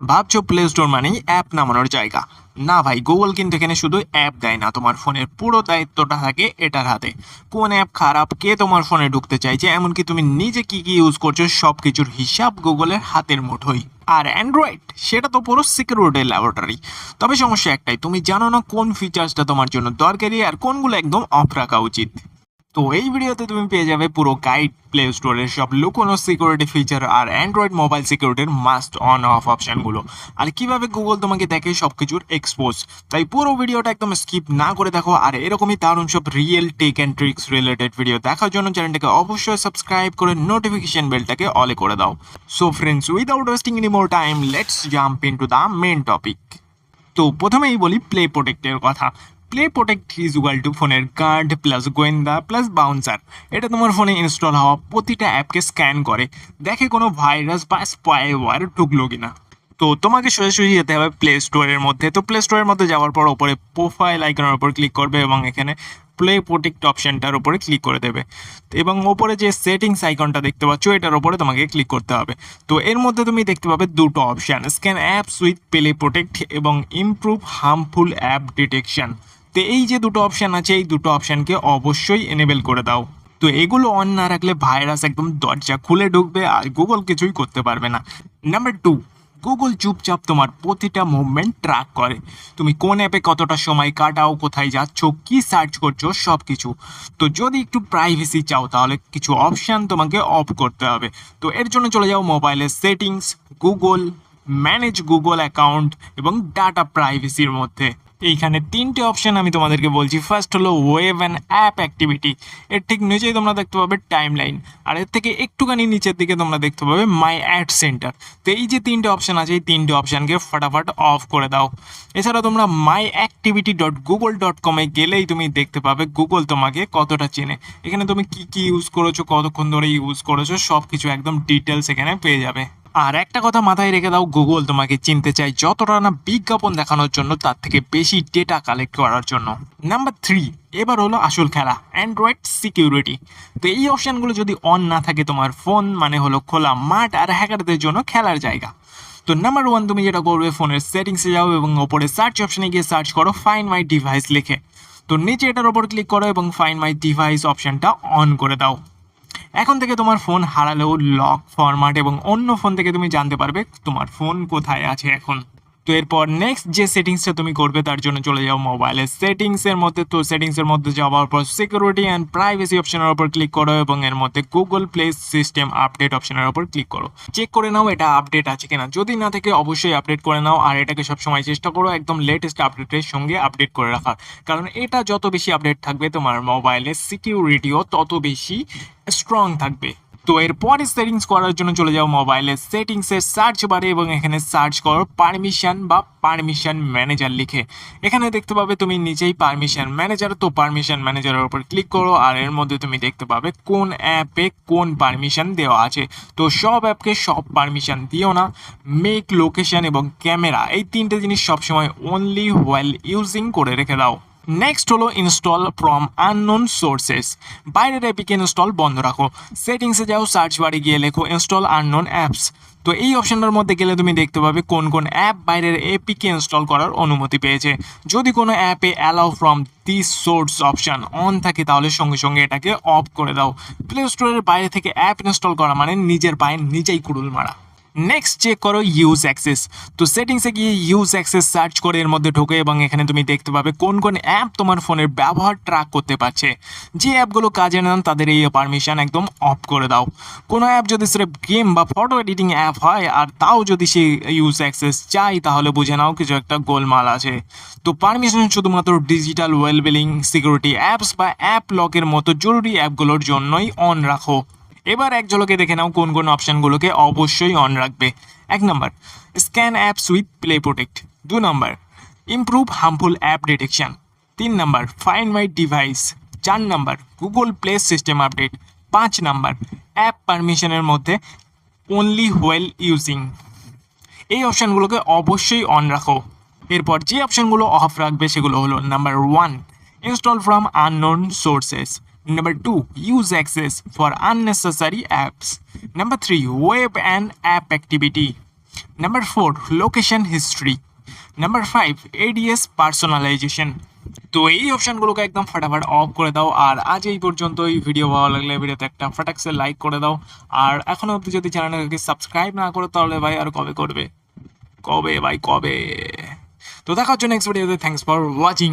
ভাবছ play store মানেই app নামানোর জায়গা। না ভাই গুগল কিন্তু এখানে শুধু অ্যাপ দেয় না, তোমার ফোনের পুরো দায়িত্বটা থাকে এটার হাতে। কোন অ্যাপ খারাপ, কে তোমার ফোনে ঢুকতে চাইছে, এমনকি তুমি নিজে কি কি ইউজ করছ সব কিছুর হিসাব গুগলের হাতের মুঠোই। আর অ্যান্ড্রয়েড সেটা তো পুরো সিকিউরিটি ল্যাবরেটরি তবে সমস্যা একটাই, তুমি জানো না কোন ফিচার্সটা তোমার জন্য দরকারি আর কোনগুলো একদম অফ রাখা উচিত? তো এই ভিডিওতে তুমি পেয়ে যাবে পুরো গাইড প্লে স্টোরের সব লুকোনো সিকিউরিটি ফিচার আর অ্যান্ড্রয়েড মোবাইল সিকিউরিটির মাস্ট অন অফ অপশনগুলো আর কীভাবে গুগল তোমাকে দেখে সব কিছুর এক্সপোজ তাই পুরো ভিডিওটা একদম স্কিপ না করে দেখো। আর এরকমই দারুণ সব real tech and tricks related video দেখার জন্য চ্যানেলটাকে অবশ্যই সাবস্ক্রাইব করে নোটিফিকেশন বেলটাকে অলে করে দাও। So friends without wasting any more time let's jump into the main topic তো প্রথমেই বলি প্লে প্রোটেক্টের কথা। Play protect is equal to ফোনের গার্ড প্লাস গোয়েন্দা প্লাস বাউন্সার এটা তোমার ফোনে ইনস্টল হওয়া প্রতিটা অ্যাপকে স্ক্যান করে, দেখে কোনো ভাইরাস বা স্পাইওয়ার ঢুকলো কিনা। তো তোমাকে সোজা সোজাসুজি যেতে হবে প্লে স্টোরের মধ্যে। তো প্লে স্টোরের মধ্যে যাওয়ার পর ওপরে প্রোফাইল আইকনের ওপর ক্লিক করবে এবং এখানে প্লে প্রোটেক্ট অপশানটার উপরে ক্লিক করে দেবে। এবং ওপরে যে সেটিংস আইকনটা দেখতে পাচ্ছ, এটার উপরে তোমাকে ক্লিক করতে হবে। তো এর মধ্যে তুমি দেখতে পাবে দুটো option scan apps with play protect এবং ইমপ্রুভ হার্মফুল অ্যাপ ডিটেকশন তো এই যে দুটো অপশান আছে, এই দুটো অপশানকে অবশ্যই এনেবেল করে দাও। তো এগুলো অন না রাখলে ভাইরাস একদম দরজা খুলে ঢুকবে আর গুগল কিছুই করতে পারবে না। নাম্বার টু গুগল চুপচাপ তোমার প্রতিটা মুভমেন্ট ট্র্যাক করে। তুমি কোন অ্যাপে কতটা সময় কাটাও, কোথায় যাচ্ছ, কি সার্চ করছ সব কিছু তো যদি একটু প্রাইভেসি চাও, তাহলে কিছু অপশান তোমাকে অফ করতে হবে। তো এর জন্য চলে যাও মোবাইলের settings Google manage Google account এবং ডাটা প্রাইভেসির মধ্যে। এইখানে তিনটে অপশান আমি তোমাদেরকে বলছি। ফার্স্ট হলো ওয়েব অ্যান্ড অ্যাপ অ্যাক্টিভিটি এর ঠিক নিচেই তোমরা দেখতে পাবে টাইম লাইন আর এর থেকে একটুখানি নিচের দিকে তোমরা দেখতে পাবে মাই অ্যাড সেন্টার তো এই যে তিনটে অপশন আছে, এই তিনটে অপশানকে ফটাফট অফ করে দাও। এছাড়া তোমরা my activity dot Google dot কমে গেলেই তুমি দেখতে পাবে গুগল তোমাকে কতটা চেনে। এখানে তুমি কি কি ইউজ করেছ, কতক্ষণ ধরে ইউজ করেছ সব কিছু একদম ডিটেলস এখানে পেয়ে যাবে। আর একটা কথা মাথায় রেখে দাও গুগল তোমাকে চিনতে চাই যতটা না বিজ্ঞাপন দেখানোর জন্য, তার থেকে বেশি ডেটা কালেক্ট করার জন্য। নাম্বার থ্রি এবার হলো আসল খেলা অ্যান্ড্রয়েড সিকিউরিটি তো এই অপশানগুলো যদি অন না থাকে তোমার ফোন মানে হলো খোলা মাঠ আর হ্যাকারদের জন্য খেলার জায়গা। তো নাম্বার ওয়ান তুমি যেটা করবে ফোনের সেটিংসে যাও এবং ওপরে সার্চ অপশানে গিয়ে সার্চ করো ফাইন মাই ডিভাইস লিখে। তো নিচে এটার ওপর ক্লিক করো এবং ফাইন মাই ডিভাইস অপশানটা অন করে দাও। এখন থেকে তোমার ফোন হারালেও লক ফরম্যাট এবং অন্য ফোন থেকে তুমি জানতে পারবে তোমার ফোন কোথায় আছে এখন। তো এরপর নেক্সট যে সেটিংসটা তুমি করবে, তার জন্য চলে যাও মোবাইলের সেটিংসের মধ্যে। তো সেটিংসের মধ্যে যাওয়ার পর সিকিউরিটি অ্যান্ড প্রাইভেসি অপশনের উপর ক্লিক করো এবং এর মধ্যে গুগল প্লে সিস্টেম আপডেট অপশনের উপর ক্লিক করো। চেক করে নাও এটা আপডেট আছে কিনা। যদি না থাকে, অবশ্যই আপডেট করে নাও আর এটাকে সবসময় চেষ্টা করো একদম লেটেস্ট আপডেটের সঙ্গে আপডেট করে রাখার। কারণ এটা যত বেশি আপডেট থাকবে তোমার মোবাইলের সিকিউরিটিও তত বেশি স্ট্রং থাকবে। তো এরপরে সেটিংস করার জন্য চলে যাও মোবাইলের সেটিংসের সার্চ বারে এবং এখানে সার্চ করো পারমিশন বা পারমিশন ম্যানেজার লিখে। এখানে দেখতে পাবে তুমি নিজেই পারমিশন ম্যানেজার তো পারমিশন ম্যানেজারের উপর ক্লিক করো আর এর মধ্যে তুমি দেখতে পাবে কোন অ্যাপে কোন পারমিশন দেওয়া আছে। তো সব অ্যাপকে সব পারমিশন দিও না। মেক লোকেশন এবং ক্যামেরা এই তিনটে জিনিস সবসময় অনলি ওয়েল ইউজিং করে রেখে দাও। নেক্সট হলো ইনস্টল ফ্রম আননোন সোর্সেস বাইরের অ্যাপিকে ইনস্টল বন্ধ রাখো। সেটিংসে যাও সার্চ বারে গিয়ে লেখো ইনস্টল আননোন অ্যাপস তো এই অপশনটার মধ্যে গেলে তুমি দেখতে পাবে কোন কোন অ্যাপ বাইরের এপিকে ইনস্টল করার অনুমতি পেয়েছে। যদি কোনো অ্যাপে allow from this source option on থাকে, তাহলে সঙ্গে সঙ্গে এটাকে অফ করে দাও। প্লে স্টোরের বাইরে থেকে অ্যাপ ইনস্টল করা মানে নিজের পায়ে নিজেই কুড়ুল মারা। নেক্সট চেক করো ইউজ অ্যাক্সেস তো সেটিংসে গিয়ে ইউজ অ্যাক্সেস সার্চ করে এর মধ্যে ঢোকে এবং এখানে তুমি দেখতে পাবে কোন কোন অ্যাপ তোমার ফোনের ব্যবহার ট্র্যাক করতে পারছে। যে অ্যাপগুলো কাজে নেন তাদের এই পারমিশন একদম অফ করে দাও। কোনো অ্যাপ যদি সিরেফ গেম বা ফটো এডিটিং অ্যাপ হয়, আর তাও যদি সে ইউজ অ্যাক্সেস চাই তাহলে বুঝে নাও কিছু একটা গোলমাল আছে। তো পারমিশন শুধুমাত্র ডিজিটাল ওয়েলবিলিং সিকিউরিটি অ্যাপস বা অ্যাপ লকের মতো জরুরি অ্যাপগুলোর জন্যই অন রাখো। এবার এক ঝলকে দেখে নাও কোন কোন অপশানগুলোকে অবশ্যই অন রাখবে। এক নম্বর scan apps with play protect দু নম্বর ইমপ্রুভ হার্মফুল অ্যাপ ডিটেকশন তিন নম্বর ফাইন মাই ডিভাইস চার নম্বর গুগল প্লে সিস্টেম আপডেট পাঁচ নম্বর অ্যাপ পারমিশনের মধ্যে অনলি ওয়েল ইউজিং এই অপশানগুলোকে অবশ্যই অন রাখো। এরপর যে অপশানগুলো অফ রাখবে সেগুলো হলো number one install from unknown sources number two use access for unnecessary apps number three web and app activity number four location history number five ads personalisation তো এই অপশানগুলোকে একদম ফাটাফাট অফ করে দাও, আর আজ এই পর্যন্তই। ভিডিও ভালো লাগলে ভিডিওতে একটা ফাটাক্সে লাইক করে দাও। আর এখনও অবধি যদি চ্যানেলটাকে সাবস্ক্রাইব না করো, তাহলে ভাই আর কবে করবে? কবে ভাই, কবে? তো দেখার জন্য নেক্সট ভিডিওতে থ্যাংকস ফর ওয়াচিং